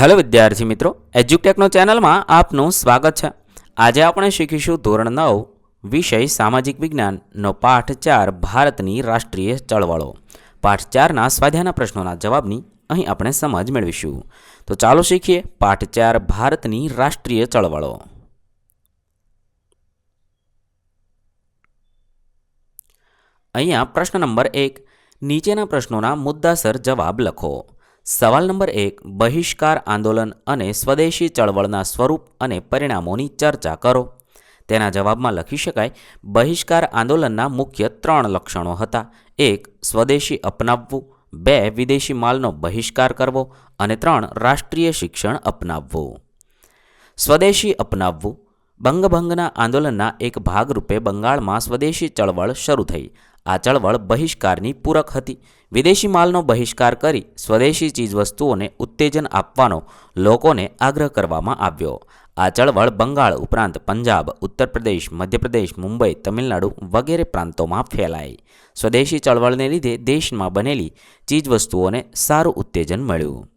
Hello વિદ્યાર્થી મિત્રો એજ્યુટેકનો ચેનલમાં આપનું સ્વાગત છે. આજે આપણે શીખીશું ધોરણ નવ, વિષય સામાજિક વિજ્ઞાનનો પાઠ ચાર, ભારતની રાષ્ટ્રીય ચળવળો. પાઠ ચારના સ્વાધ્યાયના પ્રશ્નોના જવાબની અહીં આપણે સમજ મેળવીશું. તો ચાલો શીખીએ પાઠ ચાર, ભારતની રાષ્ટ્રીય ચળવળો. અહીંયા પ્રશ્ન નંબર એક, નીચેના પ્રશ્નોના મુદ્દાસર જવાબ લખો. સવાલ નંબર એક, બહિષ્કાર આંદોલન અને સ્વદેશી ચળવળના સ્વરૂપ અને પરિણામોની ચર્ચા કરો. તેના જવાબમાં લખી શકાય, બહિષ્કાર આંદોલનના મુખ્ય ત્રણ લક્ષણો હતા. એક, સ્વદેશી અપનાવવું. બે, વિદેશી માલનો બહિષ્કાર કરવો. અને ત્રણ, રાષ્ટ્રીય શિક્ષણ અપનાવવું. સ્વદેશી અપનાવવું. બંગભંગના આંદોલનના એક ભાગરૂપે બંગાળમાં સ્વદેશી ચળવળ શરૂ થઈ. આ ચળવળ બહિષ્કારની પૂરક હતી. વિદેશી માલનો બહિષ્કાર કરી સ્વદેશી ચીજવસ્તુઓને ઉત્તેજન આપવાનો લોકોને આગ્રહ કરવામાં આવ્યો. આ ચળવળ બંગાળ ઉપરાંત પંજાબ, ઉત્તર પ્રદેશ, મધ્યપ્રદેશ, મુંબઈ, તમિલનાડુ વગેરે પ્રાંતોમાં ફેલાઈ. સ્વદેશી ચળવળને લીધે દેશમાં બનેલી ચીજવસ્તુઓને સારું ઉત્તેજન મળ્યું.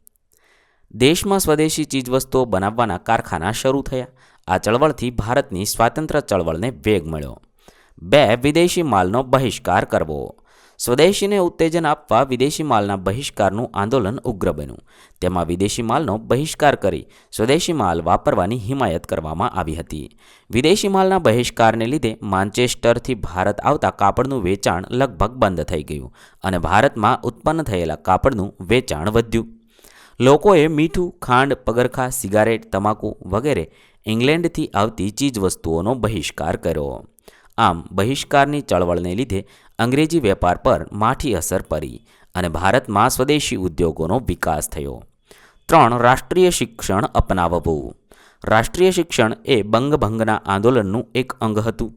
દેશમાં સ્વદેશી ચીજવસ્તુઓ બનાવવાના કારખાના શરૂ થયા. આ ચળવળથી ભારતની સ્વાતંત્ર્ય ચળવળને વેગ મળ્યો. બે, વિદેશી માલનો બહિષ્કાર કરવો. સ્વદેશીને ઉત્તેજન આપવા વિદેશી માલના બહિષ્કારનું આંદોલન ઉગ્ર બન્યું. તેમાં વિદેશી માલનો બહિષ્કાર કરી સ્વદેશી માલ વાપરવાની હિમાયત કરવામાં આવી હતી. વિદેશી માલના બહિષ્કારને લીધે માન્ચેસ્ટરથી ભારત આવતા કાપડનું વેચાણ લગભગ બંધ થઈ ગયું અને ભારતમાં ઉત્પન્ન થયેલા કાપડનું વેચાણ વધ્યું. લોકોએ મીઠું, ખાંડ, પગરખા, સિગારેટ, તમાકુ વગેરે ઇંગ્લેન્ડથી આવતી ચીજવસ્તુઓનો બહિષ્કાર કર્યો. આમ, બહિષ્કારની ચળવળને લીધે અંગ્રેજી વેપાર પર માઠી અસર પડી અને ભારતમાં સ્વદેશી ઉદ્યોગોનો વિકાસ થયો. ત્રણ, રાષ્ટ્રીય શિક્ષણ અપનાવવું. રાષ્ટ્રીય શિક્ષણ એ બંગભંગના આંદોલનનું એક અંગ હતું.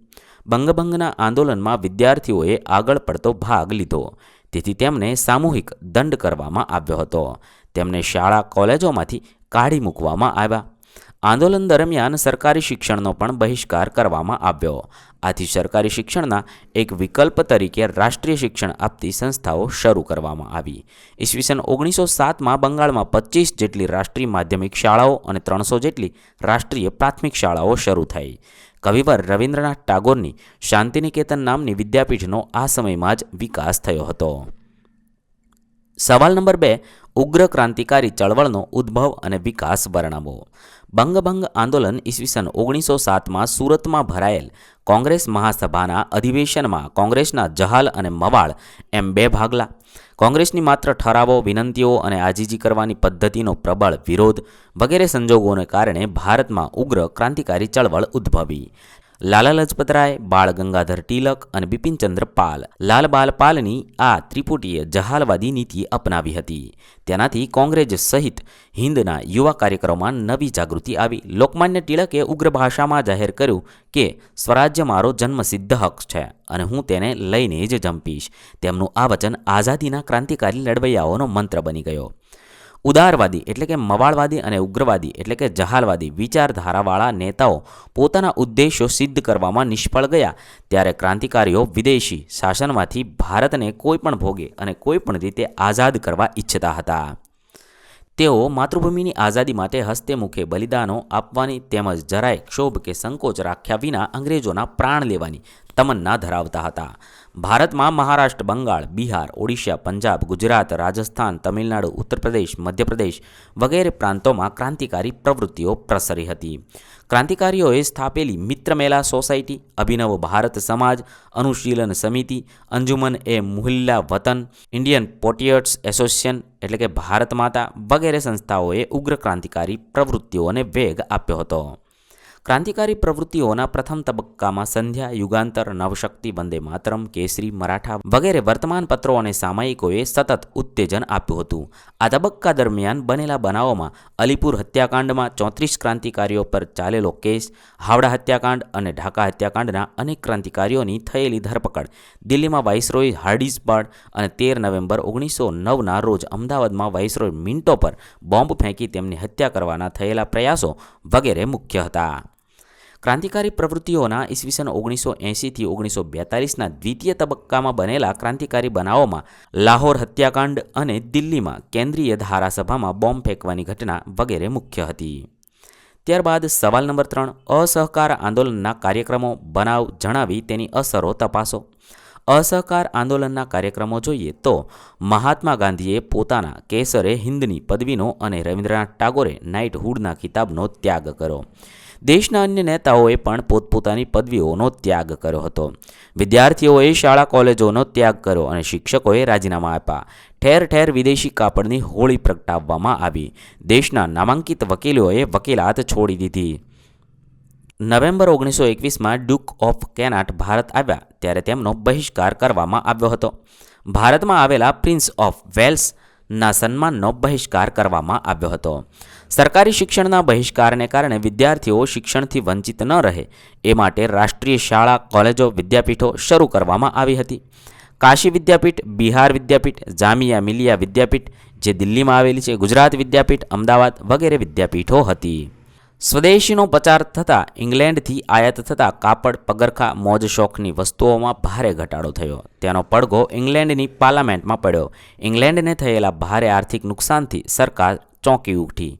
બંગભંગના આંદોલનમાં વિદ્યાર્થીઓએ આગળ પડતો ભાગ લીધો. તેથી તેમને સામૂહિક દંડ કરવામાં આવ્યો હતો. તેમને શાળા કોલેજોમાંથી કાઢી મૂકવામાં આવ્યા. આંદોલન દરમિયાન સરકારી શિક્ષણનો પણ બહિષ્કાર કરવામાં આવ્યો. આથી સરકારી શિક્ષણના એક વિકલ્પ તરીકે રાષ્ટ્રીય શિક્ષણ આપતી સંસ્થાઓ શરૂ કરવામાં આવી. ઈસવીસન ઓગણીસો સાતમાં બંગાળમાં પચીસ જેટલી રાષ્ટ્રીય માધ્યમિક શાળાઓ અને ત્રણસો જેટલી રાષ્ટ્રીય પ્રાથમિક શાળાઓ શરૂ થઈ. કવિવર રવિન્દ્રનાથ ટાગોરની શાંતિનિકેતન નામની વિદ્યાપીઠનો આ સમયમાં જ વિકાસ થયો હતો. સવાલ નંબર બે ઉગ્ર ક્રાંતિકારી ચળવળનો ઉદ્ભવ અને વિકાસ વર્ણવો. બંગભંગ આંદોલન ઈસવીસન ઓગણીસો સાતમાં સુરતમાં ભરાયેલ કોંગ્રેસ મહાસભાના અધિવેશનમાં કોંગ્રેસના જહાલ અને મવાળ એમ બે ભાગલા. કોંગ્રેસની માત્ર ઠરાવો, વિનંતીઓ અને આજીજી કરવાની પદ્ધતિનો પ્રબળ વિરોધ વગેરે સંજોગોને કારણે ભારતમાં ઉગ્ર ક્રાંતિકારી ચળવળ ઉદ્ભવી. લાલા લજપતરાય, બાળ ગંગાધર તિલક અને બિપિનચંદ્ર પાલ. લાલ બાલ પાલની આ ત્રિપુટીએ જહાલવાદી નીતિ અપનાવી હતી. તેનાથી કોંગ્રેસ સહિત હિન્દના યુવા કાર્યક્રમોમાં નવી જાગૃતિ આવી. લોકમાન્ય તિલકે ઉગ્ર ભાષામાં જાહેર કર્યું કે, સ્વરાજ્ય મારો જન્મસિદ્ધ હક છે અને હું તેને લઈને જ જંપીશ. તેમનું આ વચન આઝાદીના ક્રાંતિકારી લડવૈયાઓનો મંત્ર બની ગયો. ઉદારવાદી એટલે કે મવાળવાદી અને ઉગ્રવાદી એટલે કે જહાલવાદી વિચારધારાવાળા નેતાઓ પોતાના ઉદ્દેશો સિદ્ધ કરવામાં નિષ્ફળ ગયા. ત્યારે ક્રાંતિકારીઓ વિદેશી શાસનમાંથી ભારતને કોઈપણ ભોગે અને કોઈપણ રીતે આઝાદ કરવા ઈચ્છતા હતા. તેઓ માતૃભૂમિની આઝાદી માટે હસ્તે મુખે બલિદાનો આપવાની તેમજ જરાય ક્ષોભ કે સંકોચ રાખ્યા વિના અંગ્રેજોના પ્રાણ લેવાની તમન્ના ધરાવતા હતા. ભારતમાં મહારાષ્ટ્ર, બંગાળ, બિહાર, ઓડિશા, પંજાબ, ગુજરાત, રાજસ્થાન, તમિલનાડુ, ઉત્તરપ્રદેશ, મધ્યપ્રદેશ વગેરે પ્રાંતોમાં ક્રાંતિકારી પ્રવૃત્તિઓ પ્રસરી હતી. ક્રાંતિકારીઓએ સ્થાપેલી મિત્રમેલા સોસાયટી, અભિનવ ભારત સમાજ, અનુશીલન સમિતિ, અંજુમન એ મુહિલ્લા વતન, ઇન્ડિયન પોટિયટ્સ એસોસિએશન એટલે કે ભારત માતા વગેરે સંસ્થાઓએ ઉગ્ર ક્રાંતિકારી પ્રવૃત્તિઓને વેગ આપ્યો હતો. ક્રાંતિકારી પ્રવૃત્તિઓના પ્રથમ તબક્કામાં સંધ્યા, યુગાંતર, નવશક્તિ વંદે માતરમ, કેસરી, મરાઠા વગેરે વર્તમાનપત્રો અને સામયિકોએ સતત ઉત્તેજન આપ્યું હતું. આ તબક્કા દરમિયાન બનેલા બનાવોમાં અલીપુર હત્યાકાંડમાં ચોત્રીસ ક્રાંતિકારીઓ પર ચાલેલો કેસ, હાવડા હત્યાકાંડ અને ઢાકા હત્યાકાંડના અનેક ક્રાંતિકારીઓની થયેલી ધરપકડ, દિલ્હીમાં વાઇસરોય હાર્ડિસબર્ડ અને તેર નવેમ્બર ઓગણીસો નવના રોજ અમદાવાદમાં વાઇસરોય મિન્ટો પર બોમ્બ ફેંકી તેમની હત્યા કરવાના થયેલા પ્રયાસો વગેરે મુખ્ય હતા. ક્રાંતિકારી પ્રવૃત્તિઓના ઈસવીસન ઓગણીસો એંશીથી ઓગણીસો બેતાલીસના દ્વિતીય તબક્કામાં બનેલા ક્રાંતિકારી બનાવોમાં લાહોર હત્યાકાંડ અને દિલ્હીમાં કેન્દ્રીય ધારાસભામાં બોમ્બ ફેંકવાની ઘટના વગેરે મુખ્ય હતી. ત્યારબાદ સવાલ નંબર ત્રણ, અસહકાર આંદોલનના કાર્યક્રમો બનાવ જણાવી તેની અસરો તપાસો. અસહકાર આંદોલનના કાર્યક્રમો જોઈએ તો મહાત્મા ગાંધીએ પોતાના કેસરે હિન્દની પદવીનો અને રવિન્દ્રનાથ ટાગોરે નાઇટહુડના ખિતાબનો ત્યાગ કર્યો. દેશના અન્ય નેતાઓએ પણ પોતપોતાની પદવીઓનો ત્યાગ કર્યો હતો. વિદ્યાર્થીઓએ શાળા કોલેજોનો ત્યાગ કર્યો અને શિક્ષકોએ રાજીનામા આપ્યા. ઠેર ઠેર વિદેશી કાપડની હોળી પ્રગટાવવામાં આવી. દેશના નામાંકિત વકીલોએ વકીલાત છોડી દીધી. નવેમ્બર ઓગણીસો એકવીસમાં ડ્યુક ઓફ કેનાટ ભારત આવ્યા ત્યારે તેમનો બહિષ્કાર કરવામાં આવ્યો હતો. ભારતમાં આવેલા પ્રિન્સ ઓફ વેલ્સના સન્માનનો બહિષ્કાર કરવામાં આવ્યો હતો. સરકારી શિક્ષણના બહિષ્કારને કારણે વિદ્યાર્થીઓ શિક્ષણથી વંચિત ન રહે, એ માટે રાષ્ટ્રીય શાળા, કોલેજો, વિદ્યાપીઠો શરૂ કરવામાં આવી હતી. કાશી વિદ્યાપીઠ, બિહાર વિદ્યાપીઠ, જામિયા મિલિયા વિદ્યાપીઠ, જે દિલ્હીમાં આવેલી છે, ગુજરાત વિદ્યાપીઠ, અમદાવાદ વગેરે વિદ્યાપીઠો હતી. સ્વદેશીનો પ્રચાર થતાં ઇંગ્લેન્ડથી આયાત થતાં કાપડ, પગરખા, મોજ શોખની વસ્તુઓમાં ભારે ઘટાડો થયો. તેનો પડઘો ઇંગ્લેન્ડની પાર્લામેન્ટમાં પડ્યો. ઇંગ્લેન્ડને થયેલા ભારે આર્થિક નુકસાનથી સરકાર ચોંકી ઉઠી.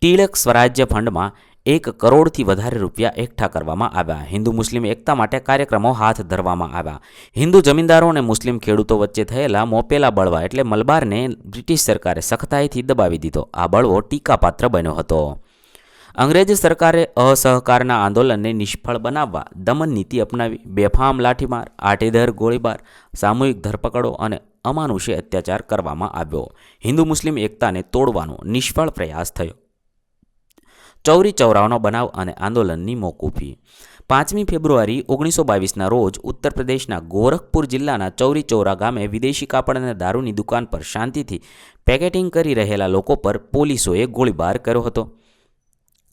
ટિળક સ્વરાજ્ય ફંડમાં એક કરોડથી વધારે રૂપિયા એકઠા કરવામાં આવ્યા. હિન્દુ મુસ્લિમ એકતા માટે કાર્યક્રમો હાથ ધરવામાં આવ્યા. હિન્દુ જમીનદારો અને મુસ્લિમ ખેડૂતો વચ્ચે થયેલા મોપેલા બળવા એટલે મલબારને બ્રિટિશ સરકારે સખતાઈથી દબાવી દીધો. આ બળવો ટીકાપાત્ર બન્યો હતો. અંગ્રેજ સરકારે અસહકારના આંદોલનને નિષ્ફળ બનાવવા દમન નીતિ અપનાવી, બેફામ લાઠીમાર, આટેધર ગોળીબાર, સામૂહિક ધરપકડો અને અમાનુષે અત્યાચાર કરવામાં આવ્યો. હિન્દુ મુસ્લિમ એકતાને તોડવાનો નિષ્ફળ પ્રયાસ થયો. ચૌરી ચૌરાનો બનાવ અને આંદોલનની મોકૂફી પાંચમી ફેબ્રુઆરી ઓગણીસો બાવીસના રોજ ઉત્તર પ્રદેશના ગોરખપુર જિલ્લાના ચૌરી ચૌરા ગામે વિદેશી કાપડ અને દારૂની દુકાન પર શાંતિથી પેકેટિંગ કરી રહેલા લોકો પર પોલીસોએ ગોળીબાર કર્યો હતો.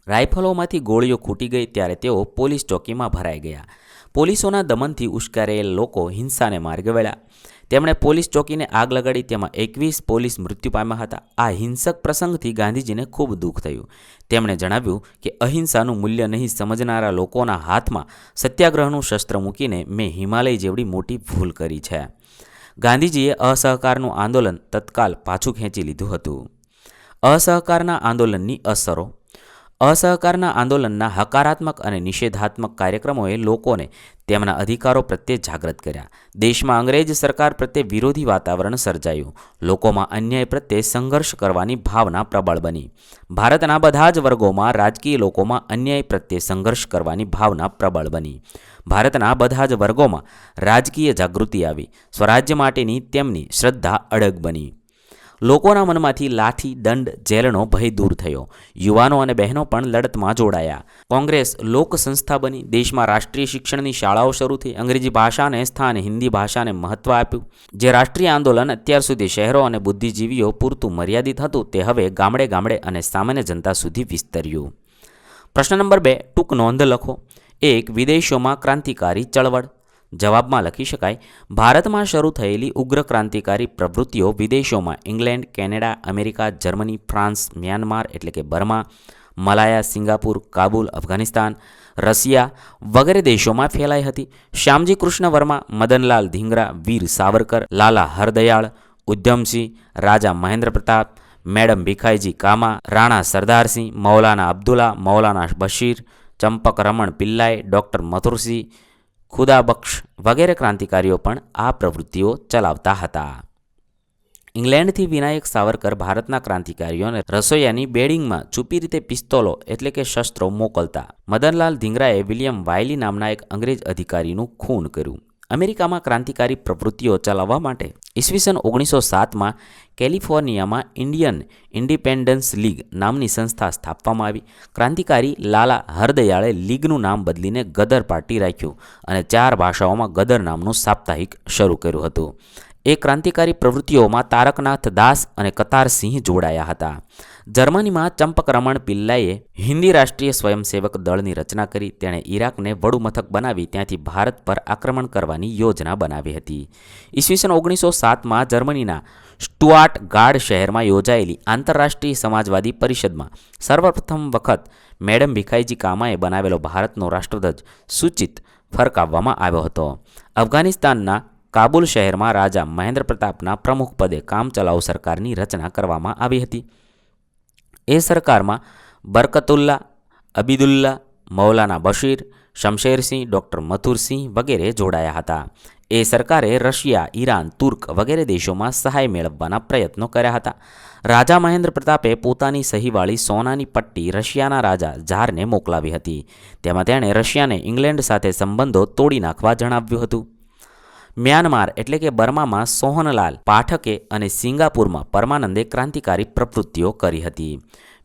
રાઇફલોમાંથી ગોળીઓ ખૂટી ગઈ ત્યારે તેઓ પોલીસ ચોકીમાં ભરાઈ ગયા. પોલીસોના દમનથી ઉશ્કેરાયેલ લોકો હિંસાને માર્ગે વળ્યા. તેમણે પોલીસ ચોકીને આગ લગાડી, તેમાં એકવીસ પોલીસ મૃત્યુ પામ્યા હતા. આ હિંસક પ્રસંગથી ગાંધીજીને ખૂબ દુઃખ થયું. તેમણે જણાવ્યું કે અહિંસાનું મૂલ્ય નહીં સમજનારા લોકોના હાથમાં સત્યાગ્રહનું શસ્ત્ર મૂકીને મેં હિમાલય જેવડી મોટી ભૂલ કરી છે. ગાંધીજીએ અસહકારનું આંદોલન તત્કાલ પાછું ખેંચી લીધું હતું. અસહકારના આંદોલનની અસરો અસહકારના આંદોલનના હકારાત્મક અને નિષેધાત્મક કાર્યક્રમોએ લોકોને તેમના અધિકારો પ્રત્યે જાગૃત કર્યા. દેશમાં અંગ્રેજ સરકાર પ્રત્યે વિરોધી વાતાવરણ સર્જાયું. લોકોમાં અન્યાય પ્રત્યે સંઘર્ષ કરવાની ભાવના પ્રબળ બની. ભારતના બધા જ વર્ગોમાં રાજકીય લોકોમાં અન્યાય પ્રત્યે સંઘર્ષ કરવાની ભાવના પ્રબળ બની. ભારતના બધા જ વર્ગોમાં રાજકીય જાગૃતિ આવી. સ્વરાજ્ય માટેની તેમની શ્રદ્ધા અડગ બની. લોકોના મનમાંથી લાઠી, દંડ, જેલનો ભય દૂર થયો. યુવાનો અને બહેનો પણ લડતમાં જોડાયા. કોંગ્રેસ લોક સંસ્થા બની. દેશમાં રાષ્ટ્રીય શિક્ષણની શાળાઓ શરૂ થઈ. અંગ્રેજી ભાષાને સ્થાને, હિન્દી ભાષાને મહત્વ આપ્યું. જે રાષ્ટ્રીય આંદોલન અત્યાર સુધી શહેરો અને બુદ્ધિજીવીઓ પૂરતું મર્યાદિત હતું, તે હવે ગામડે ગામડે અને સામાન્ય જનતા સુધી વિસ્તર્યું. પ્રશ્ન નંબર બે, ટૂંક નોંધ લખો. એક, વિદેશોમાં ક્રાંતિકારી ચળવળ. જવાબમાં લખી શકાય, ભારતમાં શરૂ થયેલી ઉગ્ર ક્રાંતિકારી પ્રવૃત્તિઓ વિદેશોમાં England, Canada, America, Germany, France, Myanmar એટલે કે Burma, Malaya, Singapore, Kabul, Afghanistan, Russia વગેરે દેશોમાં ફેલાઈ હતી. શ્યામજી કૃષ્ણ વર્મા, મદનલાલ ધીંગરા, વીર સાવરકર, લાલા હરદયાળ ઉદ્યમસિંહ રાજા મહેન્દ્ર પ્રતાપ, મેડમ ભીખાઈજી કામા, રાણા સરદારસિંહ, મૌલાના અબ્દુલ્લા, મૌલાના બશીર, ચંપક રમણ પિલ્લાઈ, ડૉક્ટર મથુરસિંહ ખુદાબક્ષ વગેરે ક્રાંતિકારીઓ પણ આ પ્રવૃત્તિઓ ચલાવતા હતા. ઇંગ્લેન્ડથી વિનાયક સાવરકર ભારતના ક્રાંતિકારીઓને રસોઈયાની બેડિંગમાં છુપી રીતે પિસ્તોલો એટલે કે શસ્ત્રો મોકલતા. મદનલાલ ધીંગરાએ વિલિયમ વાયલી નામના એક અંગ્રેજ અધિકારીનું ખૂન કર્યું. અમેરિકામાં ક્રાંતિકારી પ્રવૃત્તિઓ ચલાવવા માટે ઈસવીસન ઓગણીસો સાતમાં કેલિફોર્નિયામાં ઇન્ડિયન ઇન્ડિપેન્ડન્સ લીગ નામની સંસ્થા સ્થાપવામાં આવી. ક્રાંતિકારી લાલા હરદયાળે લીગનું નામ બદલીને ગદર પાર્ટી રાખ્યું અને ચાર ભાષાઓમાં ગદર નામનું સાપ્તાહિક શરૂ કર્યું હતું. એ ક્રાંતિકારી પ્રવૃત્તિઓમાં તારકનાથ દાસ અને કતારસિંહ જોડાયા હતા. જર્મનીમાં ચંપકરમણ પિલ્લાએ હિન્દી રાષ્ટ્રીય સ્વયંસેવક દળની રચના કરી, તેણે ઈરાકને વડુ મથક બનાવી, ત્યાંથી ભારત પર આક્રમણ કરવાની યોજના બનાવી હતી. ઈસવીસન ઓગણીસો સાતમાં જર્મનીના સ્ટુઆર્ટ ગાર્ડ શહેરમાં યોજાયેલી આંતરરાષ્ટ્રીય સમાજવાદી પરિષદમાં સર્વપ્રથમ વખત મેડમ ભીખાઈજી કામાએ બનાવેલો ભારતનો રાષ્ટ્રધ્વજ સૂચિત ફરકાવવામાં આવ્યો હતો. અફઘાનિસ્તાનના કાબુલ શહેરમાં રાજા મહેન્દ્ર પ્રતાપના પ્રમુખ કામચલાઉ સરકારની રચના કરવામાં આવી હતી. એ સરકારમાં બરકતુલ્લા, અબીદુલ્લા, મૌલાના બશીર, શમશેરસિંહ, ડૉક્ટર મથુરસિંહ વગેરે જોડાયા હતા. એ સરકારે રશિયા, ઈરાન, તુર્ક વગેરે દેશોમાં સહાય મેળવવાના પ્રયત્નો કર્યા હતા. રાજા મહેન્દ્ર પ્રતાપે પોતાની સહીવાળી સોનાની પટ્ટી રશિયાના રાજા ઝારને મોકલાવી હતી. તેમાં તેણે રશિયાને ઇંગ્લેન્ડ સાથે સંબંધો તોડી નાખવા જણાવ્યું હતું. મ્યાનમાર એટલે કે બર્મામાં સોહનલાલ પાઠકે અને સિંગાપુરમાં પરમાનંદે ક્રાંતિકારી પ્રવૃત્તિઓ કરી હતી.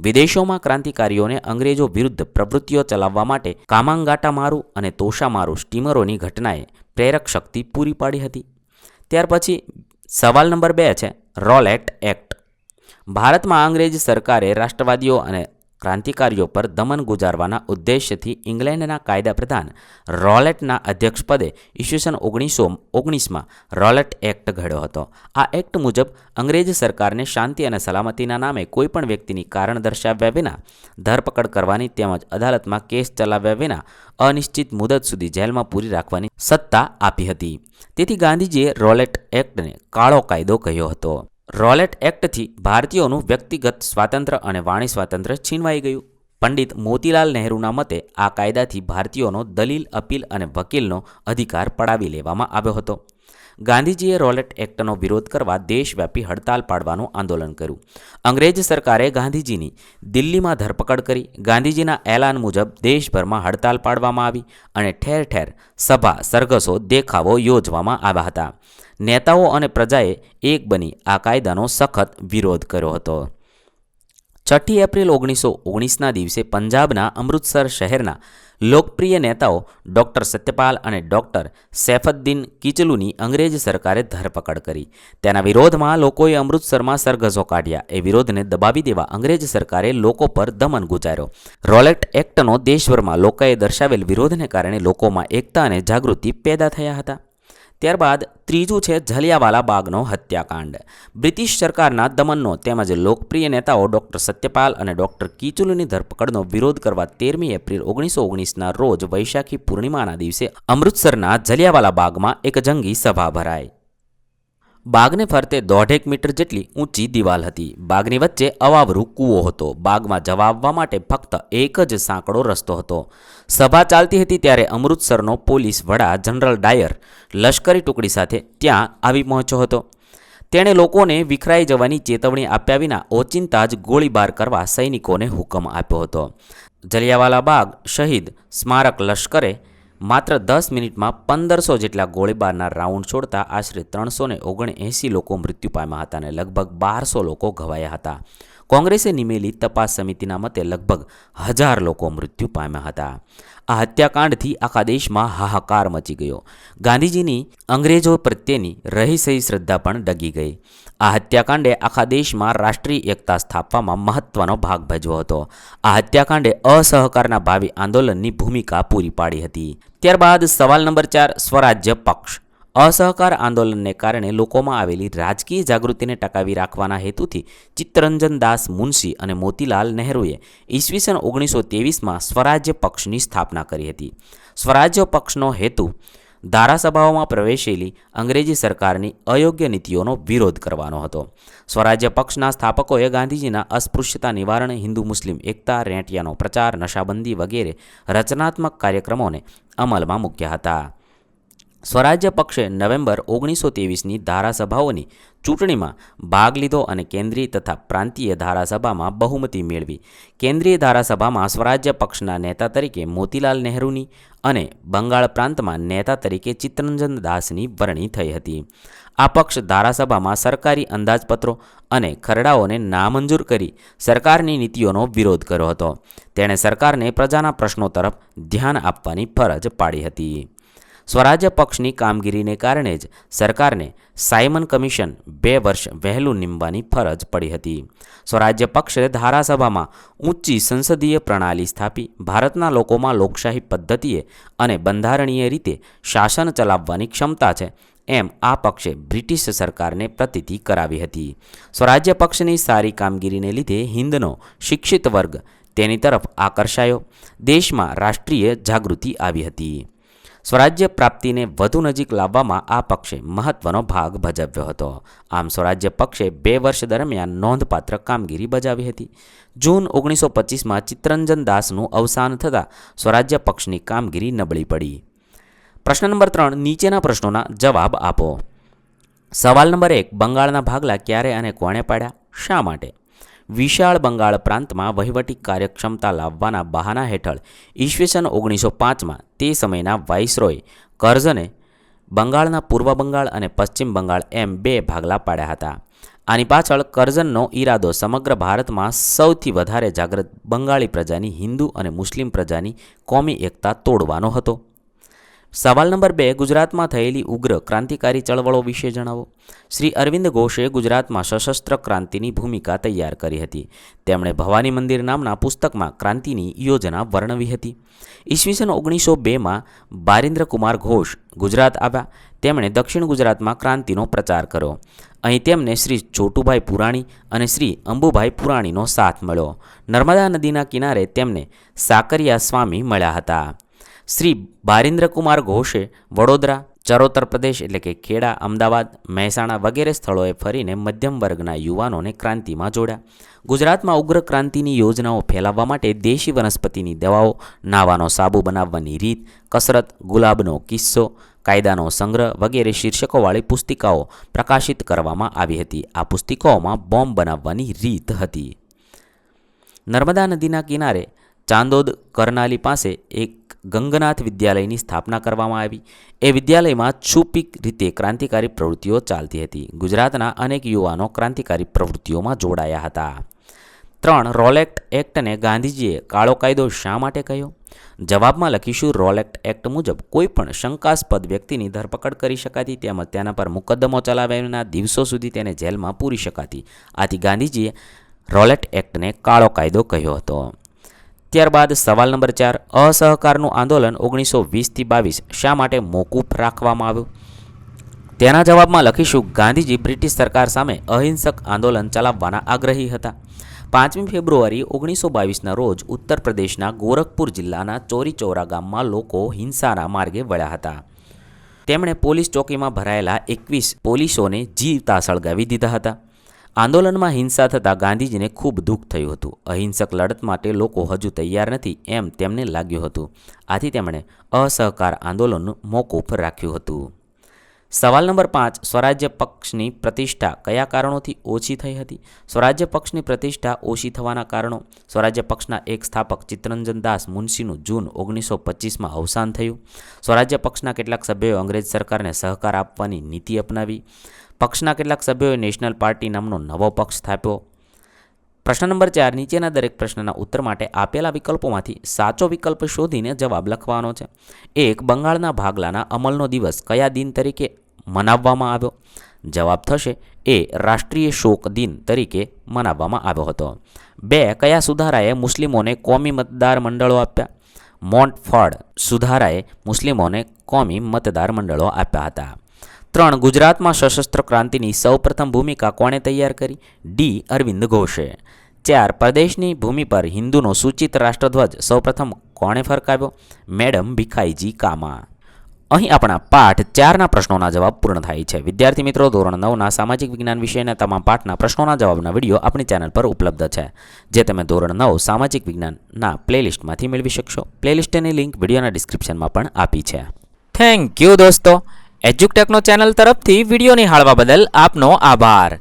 વિદેશોમાં ક્રાંતિકારીઓને અંગ્રેજો વિરુદ્ધ પ્રવૃત્તિઓ ચલાવવા માટે કામાંગાટામારુ અને તોષામારું સ્ટીમરોની ઘટનાએ પ્રેરક શક્તિ પૂરી પાડી હતી. ત્યાર પછી સવાલ નંબર બે છે, રોલેટ એક્ટ. ભારતમાં અંગ્રેજ સરકારે રાષ્ટ્રવાદીઓ અને ક્રાંતિકારીઓ પર દમન ગુજારવાના ઉદ્દેશ્યથી ઇંગ્લેન્ડના કાયદા પ્રધાન રોલેટના અધ્યક્ષપદે ઈસવીસન ઓગણીસો ઓગણીસમાં રોલેટ એક્ટ ઘડ્યો હતો. આ એક્ટ મુજબ અંગ્રેજ સરકારને શાંતિ અને સલામતીના નામે કોઈપણ વ્યક્તિની કારણ દર્શાવ્યા વિના ધરપકડ કરવાની તેમજ અદાલતમાં કેસ ચલાવ્યા વિના અનિશ્ચિત મુદત સુધી જેલમાં પૂરી રાખવાની સત્તા આપી હતી. તેથી ગાંધીજીએ રોલેટ એક્ટને કાળો કાયદો કહ્યો હતો. રોલેટ એક્ટથી ભારતીયોનું વ્યક્તિગત સ્વાતંત્ર્ય અને વાણી સ્વાતંત્ર્ય છીનવાઈ ગયું. પંડિત મોતીલાલ નહેરુના મતે આ કાયદાથી ભારતીયોનો દલીલ, અપીલ અને વકીલનો અધિકાર પડાવી લેવામાં આવ્યો હતો. ગાંધીજીએ રોલેટ એક્ટનો વિરોધ કરવા દેશવ્યાપી હડતાલ પાડવાનું આંદોલન કર્યું. અંગ્રેજ સરકારે ગાંધીજીની દિલ્હીમાં ધરપકડ કરી. ગાંધીજીના એલાન મુજબ દેશભરમાં હડતાલ પાડવામાં આવી અને ઠેર ઠેર સભા, સરઘસો, દેખાવો યોજવામાં આવ્યા હતા. નેતાઓ અને પ્રજાએ એક બની આ કાયદાનો સખત વિરોધ કર્યો હતો. છઠ્ઠી એપ્રિલ ઓગણીસો ઓગણીસના દિવસે પંજાબના અમૃતસર શહેરના લોકપ્રિય નેતાઓ ડૉક્ટર સત્યપાલ અને ડૉક્ટર સૈફદ્દીન કિચલુની અંગ્રેજ સરકારે ધરપકડ કરી. તેના વિરોધમાં લોકોએ અમૃતસરમાં સરઘસો કાઢ્યા. એ વિરોધને દબાવી દેવા અંગ્રેજ સરકારે લોકો પર દમન ગુજાર્યો. રોલેટ એક્ટનો દેશભરમાં લોકોએ દર્શાવેલ વિરોધને કારણે લોકોમાં એકતા અને જાગૃતિ પેદા થયા હતા. ત્યારબાદ ત્રીજું છે જલિયાવાલા બાગનો હત્યાકાંડ. બ્રિટિશ સરકારના દમનનો તેમજ લોકપ્રિય નેતાઓ ડૉક્ટર સત્યપાલ અને ડૉક્ટર કિચુલુની ધરપકડનો વિરોધ કરવા તેરમી એપ્રિલ ઓગણીસો ઓગણીસના રોજ વૈશાખી પૂર્ણિમાના દિવસે અમૃતસરના જલિયાવાલા બાગમાં એક જંગી સભા ભરાઈ. બાગને ફરતે દોઢેક મીટર જેટલી ઊંચી દિવાલ હતી. બાગની વચ્ચે અવાવરું કૂવો હતો. બાગમાં જવા આવવા માટે ફક્ત એક જ સાંકડો રસ્તો હતો. સભા ચાલતી હતી ત્યારે અમૃતસરનો પોલીસ વડા જનરલ ડાયર લશ્કરી ટુકડી સાથે ત્યાં આવી પહોંચ્યો હતો. તેણે લોકોને વિખરાઈ જવાની ચેતવણી આપ્યા વિના ઓચિંતા જ ગોળીબાર કરવા સૈનિકોને હુકમ આપ્યો હતો. જલિયાવાલા બાગ શહીદ સ્મારક લશ્કરે માત્ર દસ મિનિટમાં પંદરસો જેટલા ગોળીબારના રાઉન્ડ છોડતા આશરે ત્રણસો ને ઓગણએંસી લોકો મૃત્યુ પામ્યા હતા અને લગભગ બારસો લોકો ઘવાયા હતા. કોંગ્રેસે નિમેલી તપાસ સમિતિના મતે લગભગ હજાર લોકો મૃત્યુ પામ્યા હતા. આ હત્યાકાંડથી આખા દેશમાં હાહાકાર મચી ગયો. ગાંધીજીની અંગ્રેજો પ્રત્યેની રહીસહી શ્રદ્ધા પણ ડગી ગઈ. આ હત્યાકાંડે આખા દેશમાં રાષ્ટ્રીય એકતા સ્થાપવામાં મહત્વનો ભાગ ભજવ્યો હતો. આ હત્યાકાંડે અસહકારના ભાવિ આંદોલનની ભૂમિકા પૂરી પાડી હતી. ત્યારબાદ સવાલ નંબર ચાર સ્વરાજ્ય પક્ષ. અસહકાર આંદોલનને કારણે લોકોમાં આવેલી રાજકીય જાગૃતિને ટકાવી રાખવાના હેતુથી ચિત્તરંજન દાસ મુનશી અને મોતીલાલ નહેરુએ ઈસવીસન ઓગણીસો ત્રેવીસમાં સ્વરાજ્ય પક્ષની સ્થાપના કરી હતી. સ્વરાજ્ય પક્ષનો હેતુ ધારાસભાઓમાં પ્રવેશેલી અંગ્રેજી સરકારની અયોગ્ય નીતિઓનો વિરોધ કરવાનો હતો. સ્વરાજ્ય પક્ષના સ્થાપકોએ ગાંધીજીના અસ્પૃશ્યતા નિવારણ, હિન્દુ મુસ્લિમ એકતા, રેંટિયાનો પ્રચાર, નશાબંધી વગેરે રચનાત્મક કાર્યક્રમોને અમલમાં મૂક્યા હતા. સ્વરાજ્ય પક્ષે નવેમ્બર ઓગણીસો ત્રેવીસની ધારાસભાઓની ચૂંટણીમાં ભાગ લીધો અને કેન્દ્રીય તથા પ્રાંતીય ધારાસભામાં બહુમતી મેળવી. કેન્દ્રીય ધારાસભામાં સ્વરાજ્ય પક્ષના નેતા તરીકે મોતીલાલ નહેરુની અને બંગાળ પ્રાંતમાં નેતા તરીકે ચિત્તરંજન દાસની વરણી થઈ હતી. આ પક્ષ ધારાસભામાં સરકારી અંદાજપત્રો અને ખરડાઓને નામંજૂર કરી સરકારની નીતિઓનો વિરોધ કર્યો હતો. તેણે સરકારને પ્રજાના પ્રશ્નો તરફ ધ્યાન આપવાની ફરજ પાડી હતી. સ્વરાજ્ય પક્ષની કામગીરીને કારણે જ સરકારને સાયમન કમિશન બે વર્ષ વહેલું નીમવાની ફરજ પડી હતી. સ્વરાજ્ય પક્ષે ધારાસભામાં ઊંચી સંસદીય પ્રણાલી સ્થાપી, ભારતના લોકોમાં લોકશાહી પદ્ધતિએ અને બંધારણીય રીતે શાસન ચલાવવાની ક્ષમતા છે એમ આ પક્ષે બ્રિટિશ સરકારને પ્રતિતિ કરાવી હતી. સ્વરાજ્ય પક્ષની સારી કામગીરીને લીધે હિન્દનો શિક્ષિત વર્ગ તેની તરફ આકર્ષાયો. દેશમાં રાષ્ટ્રીય જાગૃતિ આવી હતી. સ્વરાજ્ય પ્રાપ્તિને વધુ નજીક લાવવામાં આ પક્ષે મહત્વનો ભાગ ભજવ્યો હતો. આમ સ્વરાજ્ય પક્ષે બે વર્ષ દરમિયાન નોંધપાત્ર કામગીરી બજાવી હતી. જૂન ઓગણીસો પચીસમાં ચિત્તરંજન દાસનું અવસાન થતાં સ્વરાજ્ય પક્ષની કામગીરી નબળી પડી. પ્રશ્ન નંબર ત્રણ, નીચેના પ્રશ્નોના જવાબ આપો. સવાલ નંબર એક, બંગાળના ભાગલા ક્યારે અને કોણે પાડ્યા? શા માટે? વિશાળ બંગાળ પ્રાંતમાં વહીવટી કાર્યક્ષમતા લાવવાના બહાના હેઠળ ઈસવીસન ઓગણીસો પાંચમાં તે સમયના વાઇસરોય કર્ઝને બંગાળના પૂર્વ બંગાળ અને પશ્ચિમ બંગાળ એમ બે ભાગલા પાડ્યા હતા. આની પાછળ કર્ઝનનો ઈરાદો સમગ્ર ભારતમાં સૌથી વધારે જાગૃત બંગાળી પ્રજાની હિન્દુ અને મુસ્લિમ પ્રજાની કોમી એકતા તોડવાનો હતો. સવાલ નંબર બે, ગુજરાતમાં થયેલી ઉગ્ર ક્રાંતિકારી ચળવળો વિશે જણાવો. શ્રી અરવિંદ ઘોષે ગુજરાતમાં સશસ્ત્ર ક્રાંતિની ભૂમિકા તૈયાર કરી હતી. તેમણે ભવાની મંદિર નામના પુસ્તકમાં ક્રાંતિની યોજના વર્ણવી હતી. ઈસવીસન ઓગણીસો બેમાં બારિન્દ્ર કુમાર ઘોષ ગુજરાત આવ્યા. તેમણે દક્ષિણ ગુજરાતમાં ક્રાંતિનો પ્રચાર કર્યો. અહીં તેમને શ્રી ચોટુભાઈ પુરાણી અને શ્રી અંબુભાઈ પુરાણીનો સાથ મળ્યો. નર્મદા નદીના કિનારે તેમને સાકરિયા સ્વામી મળ્યા હતા. શ્રી બારિન્દ્રકુમાર ઘોષે વડોદરા, ચરોતર પ્રદેશ એટલે કે ખેડા, અમદાવાદ, મહેસાણા વગેરે સ્થળોએ ફરીને મધ્યમ વર્ગના યુવાનોને ક્રાંતિમાં જોડ્યા. ગુજરાતમાં ઉગ્ર ક્રાંતિની યોજનાઓ ફેલાવવા માટે દેશી વનસ્પતિની દવાઓ, નાવાનો સાબુ બનાવવાની રીત, કસરત, ગુલાબનો કિસ્સો, કાયદાનો સંગ્રહ વગેરે શીર્ષકોવાળી પુસ્તિકાઓ પ્રકાશિત કરવામાં આવી હતી. આ પુસ્તિકાઓમાં બોમ્બ બનાવવાની રીત હતી. નર્મદા નદીના કિનારે ચાંદોદ કરનાલી પાસે એક ગંગનાથ વિદ્યાલયની સ્થાપના કરવામાં આવી. એ વિદ્યાલયમાં છુપીક રીતે ક્રાંતિકારી પ્રવૃત્તિઓ ચાલતી હતી. ગુજરાતના અનેક યુવાનો ક્રાંતિકારી પ્રવૃત્તિઓમાં જોડાયા હતા. ત્રણ રોલેક્ટ એક્ટને ગાંધીજીએ કાળો કાયદો શા માટે કહ્યો? જવાબમાં લખીશું, રોલેક્ટ એક્ટ મુજબ કોઈપણ શંકાસ્પદ વ્યક્તિની ધરપકડ કરી શકાતી તેમજ તેના પર મુકદ્દમો ચલાવ્યાના દિવસો સુધી તેને જેલમાં પૂરી શકાતી. આથી ગાંધીજીએ રોલેટ એક્ટને કાળો કાયદો કહ્યો હતો. ત્યારબાદ સવાલ નંબર ચાર, અસહકારનું આંદોલન ઓગણીસો વીસથી બાવીસ, શા માટે મોકૂફ રાખવામાં આવ્યું? તેના જવાબમાં લખીશું, ગાંધીજી બ્રિટિશ સરકાર સામે અહિંસક આંદોલન ચલાવવાના આગ્રહી હતા. પાંચમી ફેબ્રુઆરી ઓગણીસો બાવીસના રોજ ઉત્તર પ્રદેશના ગોરખપુર જિલ્લાના ચોરીચોરા ગામમાં લોકો હિંસાના માર્ગે વળ્યા હતા. તેમણે પોલીસ ચોકીમાં ભરાયેલા એકવીસ પોલીસોને જીવતા સળગાવી દીધા હતા. આંદોલનમાં હિંસા થતાં ગાંધીજીને ખૂબ દુઃખ થયું હતું. અહિંસક લડત માટે લોકો હજુ તૈયાર નથી એમ તેમને લાગ્યું હતું. આથી તેમણે અસહકાર આંદોલનનું મોકૂફ રાખ્યું હતું. સવાલ નંબર પાંચ, સ્વરાજ્ય પક્ષની પ્રતિષ્ઠા કયા કારણોથી ઓછી થઈ હતી? સ્વરાજ્ય પક્ષની પ્રતિષ્ઠા ઓછી થવાના કારણો? સ્વરાજ્ય પક્ષના એક સ્થાપક ચિત્તરંજન દાસ મુનશીનું જૂન ઓગણીસો પચીસમાં અવસાન થયું. સ્વરાજ્ય પક્ષના કેટલાક સભ્યોએ અંગ્રેજ સરકારને સહકાર આપવાની નીતિ અપનાવી. પક્ષના કેટલાક સભ્યોએ નેશનલ પાર્ટી નામનો નવો પક્ષ સ્થાપ્યો. પ્રશ્ન નંબર ચાર, નીચેના દરેક પ્રશ્નના ઉત્તર માટે આપેલા વિકલ્પોમાંથી સાચો વિકલ્પ શોધીને જવાબ લખવાનો છે. એક, બંગાળના ભાગલાના અમલનો દિવસ કયા દિન તરીકે મનાવવામાં આવ્યો? જવાબ થશે, એ, રાષ્ટ્રીય શોક દિન તરીકે મનાવવામાં આવ્યો હતો. બે, કયા સુધારાએ મુસ્લિમોને કોમી મતદાર મંડળો આપ્યા? મોન્ટફર્ડ સુધારાએ મુસ્લિમોને કોમી મતદાર મંડળો આપ્યા હતા. ત્રણ, ગુજરાતમાં સશસ્ત્ર ક્રાંતિની સૌપ્રથમ ભૂમિકા કોણે તૈયાર કરી? ડી, અરવિંદ ઘોષે. ચાર પ્રદેશની ભૂમિ પર હિન્દુનો સૂચિત રાષ્ટ્રધ્વજ સૌપ્રથમ કોણે ફરકાવ્યો? મેડમ ભીખાઈજી કામા. અહીં આપણા પાઠ ચારના પ્રશ્નોના જવાબ પૂર્ણ થાય છે. વિદ્યાર્થી મિત્રો, ધોરણ નવના સામાજિક વિજ્ઞાન વિષયના તમામ પાઠના પ્રશ્નોના જવાબના વીડિયો આપણી ચેનલ પર ઉપલબ્ધ છે, જે તમે ધોરણ નવ સામાજિક વિજ્ઞાનના પ્લેલિસ્ટમાંથી મેળવી શકશો. પ્લેલિસ્ટની લિંક વિડીયોના ડિસ્ક્રિપ્શનમાં પણ આપી છે. થેન્ક યુ દોસ્તો. એજ્યુકટેકનો ચેનલ તરફથી વીડિયો નિહાળવા બદલ આપનો આભાર.